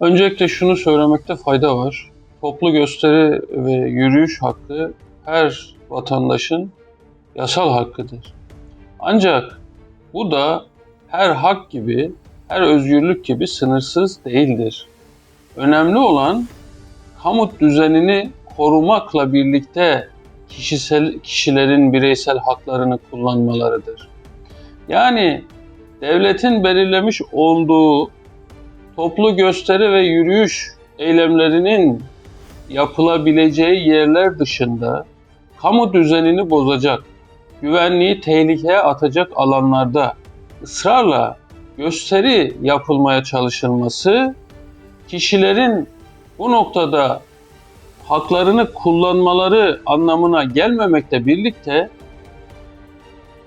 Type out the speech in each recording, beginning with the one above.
Öncelikle şunu söylemekte fayda var. Toplu gösteri ve yürüyüş hakkı her vatandaşın yasal hakkıdır. Ancak bu da her hak gibi, her özgürlük gibi sınırsız değildir. Önemli olan kamu düzenini korumakla birlikte kişisel kişilerin bireysel haklarını kullanmalarıdır. Yani devletin belirlemiş olduğu toplu gösteri ve yürüyüş eylemlerinin yapılabileceği yerler dışında kamu düzenini bozacak, güvenliği tehlikeye atacak alanlarda ısrarla gösteri yapılmaya çalışılması kişilerin bu noktada haklarını kullanmaları anlamına gelmemekle birlikte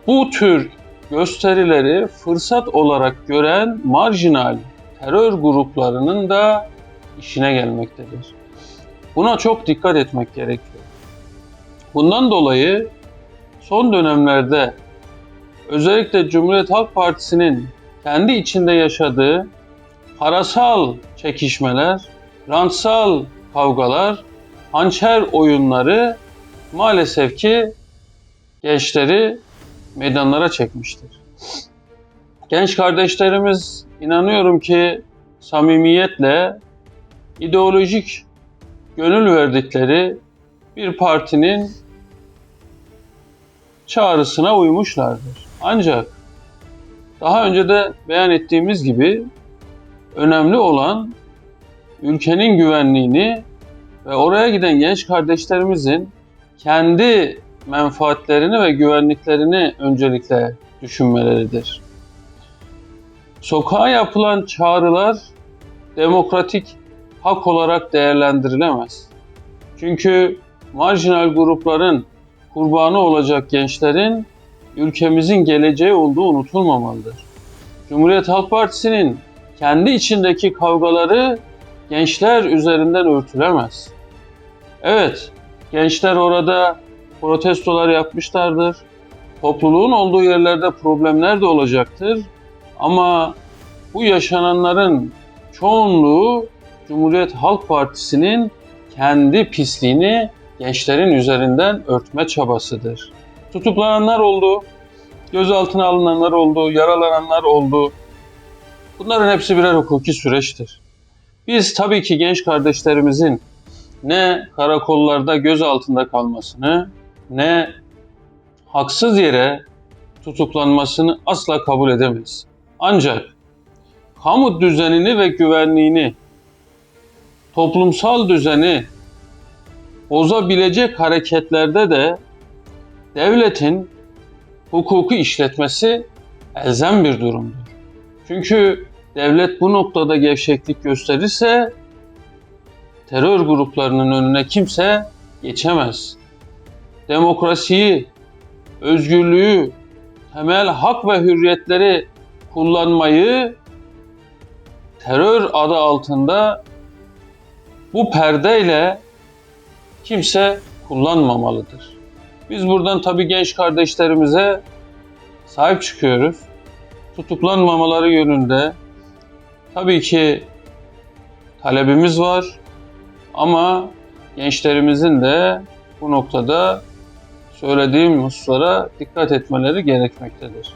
bu tür gösterileri fırsat olarak gören marjinal terör gruplarının da işine gelmektedir. Buna çok dikkat etmek gerekiyor. Bundan dolayı son dönemlerde özellikle Cumhuriyet Halk Partisi'nin kendi içinde yaşadığı parasal çekişmeler, rantsal kavgalar, hançer oyunları maalesef ki gençleri meydanlara çekmiştir. Genç kardeşlerimiz inanıyorum ki samimiyetle ideolojik gönül verdikleri bir partinin çağrısına uymuşlardır. Ancak daha önce de beyan ettiğimiz gibi önemli olan ülkenin güvenliğini ve oraya giden genç kardeşlerimizin kendi menfaatlerini ve güvenliklerini öncelikle düşünmeleridir. Sokağa yapılan çağrılar demokratik hak olarak değerlendirilemez. Çünkü marjinal grupların kurbanı olacak gençlerin ülkemizin geleceği olduğu unutulmamalıdır. Cumhuriyet Halk Partisi'nin kendi içindeki kavgaları gençler üzerinden örtülemez. Evet, gençler orada protestolar yapmışlardır. Topluluğun olduğu yerlerde problemler de olacaktır. Ama bu yaşananların çoğunluğu Cumhuriyet Halk Partisi'nin kendi pisliğini gençlerin üzerinden örtme çabasıdır. Tutuklananlar oldu, gözaltına alınanlar oldu, yaralananlar oldu. Bunların hepsi birer hukuki süreçtir. Biz tabii ki genç kardeşlerimizin ne karakollarda gözaltında kalmasını ne haksız yere tutuklanmasını asla kabul edemeyiz. Ancak kamu düzenini ve güvenliğini, toplumsal düzeni bozabilecek hareketlerde de devletin hukuku işletmesi elzem bir durumdur. Çünkü devlet bu noktada gevşeklik gösterirse terör gruplarının önüne kimse geçemez. Demokrasiyi, özgürlüğü, temel hak ve hürriyetleri kullanmayı terör adı altında bu perdeyle kimse kullanmamalıdır. Biz buradan tabii genç kardeşlerimize sahip çıkıyoruz. Tutuklanmamaları yönünde tabii ki talebimiz var ama gençlerimizin de bu noktada söylediğim hususlara dikkat etmeleri gerekmektedir.